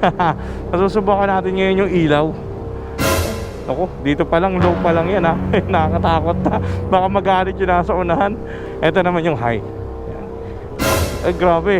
Nasusubukan natin ngayon yung ilaw. Ako, dito pa lang, low pa lang yan ha. Nakakatakot na. Baka magalit yung nasa unahan. Ito naman yung high. Yan. Ay, grabe.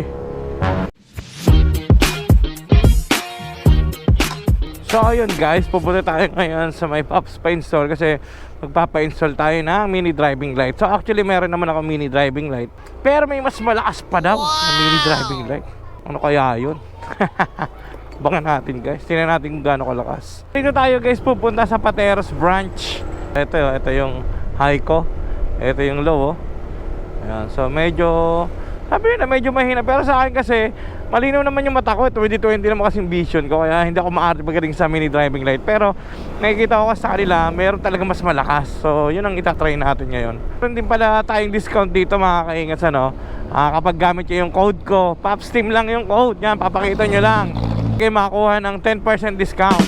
So ayun guys, pupunta tayo ngayon sa may Pops Paint Store kasi magpapa-install tayo ng mini driving light. So actually meron naman ako mini driving light. Pero may mas malakas pa daw na mini driving light. Ano kaya yun? Abangan natin guys. Tingnan natin kung gaano kalakas. Dito tayo guys pupunta sa Pateros branch. Ito, ito yung high ko. Ito yung low oh. Ayan, so medyo sabi na medyo mahina pero sa akin kasi malinaw naman yung mata ko 2020 naman kasing vision ko kaya hindi ako maarte pagdating sa mini driving light pero nakikita ko kasi sa kanila meron talaga mas malakas so yun ang itatry natin ngayon meron din pala tayong discount dito mga kaingat ano Ah, kapag gamit nyo yung code ko Popsteam lang yung code yan papakita nyo lang kayo makakuha ng 10% discount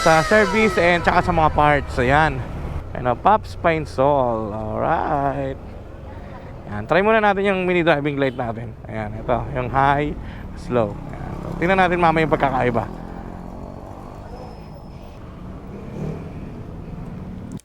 sa service and tsaka sa mga parts so yan ano, Pops Pine Sol alright Ayan, try muna natin yung mini driving light natin. Ayan, ito, yung high, slow. Ayan. Tingnan natin mamaya yung pagkakaiba.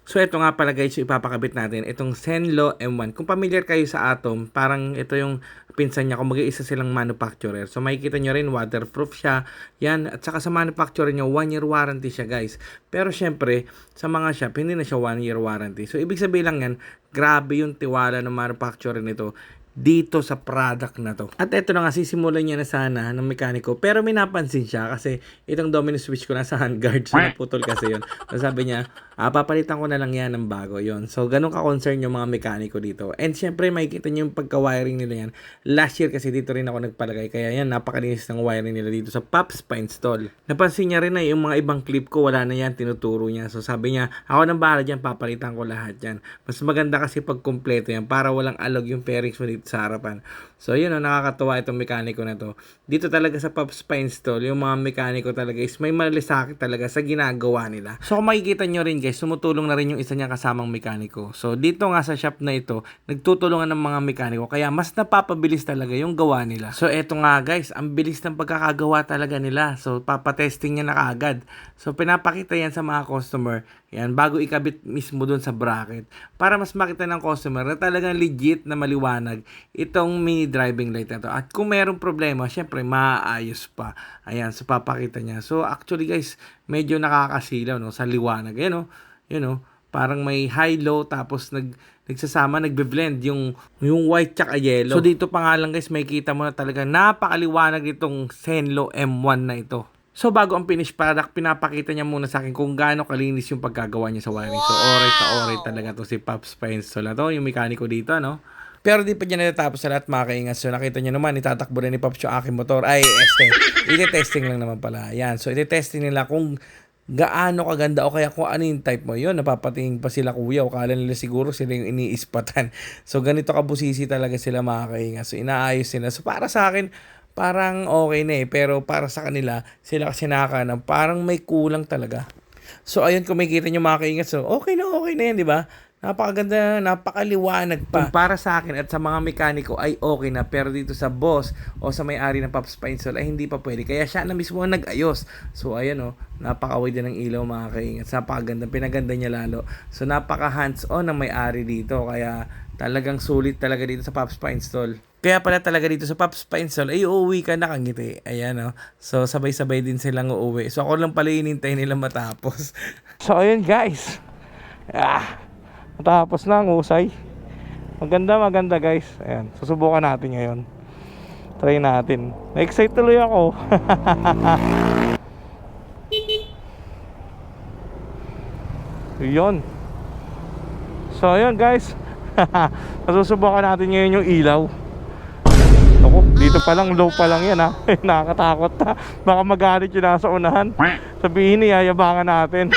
So ito nga pala guys, ipapakabit natin, itong Senlo M1. Kung familiar kayo sa Atom, parang ito yung pinsan niya, kung mag-iisa silang manufacturer. So makikita nyo rin, waterproof siya. Yan, at saka sa manufacturer nyo, 1 year warranty siya guys. Pero syempre, sa mga shop, hindi na siya 1 year warranty. So ibig sabihin lang yan, grabe yung tiwala ng manufacturer nito dito sa product na to. At ito na nga, sisimulan niya na sana ng mekaniko. Pero may napansin siya kasi itong domino switch ko nasa handguard. So naputol kasi yun. So sabi niya, ah, papalitan ko na lang yan ng bago yon So ganun ka-concern yung mga mekaniko dito. And syempre, makikita niyo yung pagka-wiring nila yan. Last year kasi dito rin ako nagpalagay. Kaya yan, napakalinis ng wiring nila dito sa Pops pa install. Napansin niya rin na yung mga ibang clip ko, wala na yan, tinuturo niya. So sabi niya, ako nang bahala dyan, papalitan ko lahat yan. Mas maganda kasi pag kumpleto yan para walang alog yung fairings mo dito sa harapan. So yun o, nakakatuwa itong mekaniko na to. Dito talaga sa Pops pa install, yung mga mekaniko talaga is may malisakit talaga sa ginagawa nila. So kung makikita nyo rin guys, tumutulong na rin yung isa niya kasamang mekaniko. So dito nga sa shop na ito, nagtutulungan ng mga mekaniko kaya mas napapabilis talaga yung gawa nila. So eto nga guys, ang bilis ng pagkakagawa talaga nila. So papatesting niya na kaagad. So pinapakita yan sa mga customer yan, bago ikabit mismo dun sa bracket. Para mas makita ng customer na talagang legit na maliwanag itong mini driving light na to. At kung merong problema, syempre maaayos pa. Ayan, so papakita niya. So actually guys, medyo nakakasilaw no, sa liwanag. Ayan o, yun o, parang may high-low tapos nag nagsasama, nagbe-blend yung, yung white tsaka yellow. So dito pa nga lang guys, may kita mo na talaga napakaliwanag itong Senlo M1 na ito. So bago ang finished product, pinapakita niya muna sa akin kung gaano kalinis yung pagkagawa niya sa wiring. So oray na oray talaga to si Pops Pencil na to, yung mekaniko dito, no? Pero di pa niya natatapos sa lahat mga kaingas. So nakita niyo naman, itatakbo rin ni Pops yung aking motor. Ay, este. Ite-testing lang naman pala. Yan. So ite-testing nila kung gaano kaganda o kaya kung ano yung type mo yun. Napapatingin pa sila kuya. O kala nila siguro sila yung iniispatan. So ganito kabusisi talaga sila mga kaingas. So inaayos sila. So para sa akin, parang okay na eh. Pero para sa kanila, sila kasi nakakanan, parang may kulang talaga. So ayun, kung makikita nyo mga kaingat, so okay na okay na yan, di ba? Napakaganda, napakaliwanag pa. Kung para sa akin at sa mga mekaniko ay okay na, pero dito sa boss o sa may-ari ng Pops Pencil ay hindi pa pwede. Kaya siya na mismo ang nag-ayos. So ayan oh, napakaway din ng ilaw mga kaingat. Napakaganda, pinaganda niya lalo. So napaka hands-on ang may-ari dito. Kaya talagang sulit talaga dito sa Pops Pa Install. Kaya pala talaga dito sa Pops Pa Install, ay uuwi ka nakangiti. Ayan o. So sabay-sabay din silang uuwi. So ako lang pala inintay nila matapos. so ayun guys. Ah, matapos na ang usay. Maganda maganda guys. Ayan, susubukan natin ngayon. Try natin. Na-excite tuloy ako. Yun. So ayun guys. Nasusubukan natin ngayon yung ilaw. Ako, dito pa lang, low pa lang yan ha. Nakakatakot ha. Baka magalit yung nasa unahan. Sabihin niya, yabangan natin.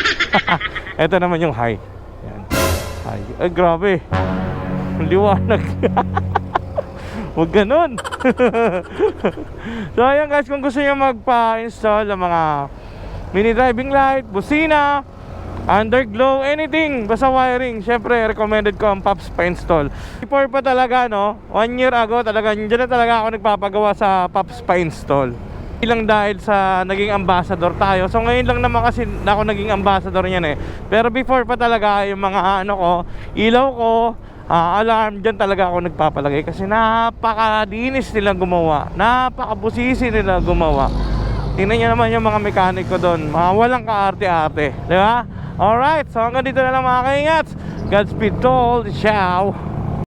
Ito naman yung high. Yan. High. Ay, grabe. Liwanag. Huwag ganun. so ayan guys, kung gusto niyo magpa-install ng mga mini driving light, busina, underglow, anything, basta wiring, syempre recommended ko ang Pops pa-install. Before pa talaga no, one year ago talaga, dyan na talaga ako nagpapagawa sa Pops pa-install. Ilang dahil sa naging ambassador tayo. So ngayon lang naman kasi ako naging ambassador niyan eh. Pero before pa talaga yung mga ano ko, ilaw ko, ah, alarm, dyan talaga ako nagpapalagay kasi napakadinis nila gumawa. Napakabusisi nila gumawa. Tingnan nyo naman yung mga mekaniko doon. Mga walang kaarte-arte. Di ba? Alright, so hanggang dito na lang mga kaingats. Godspeed to all. Ciao!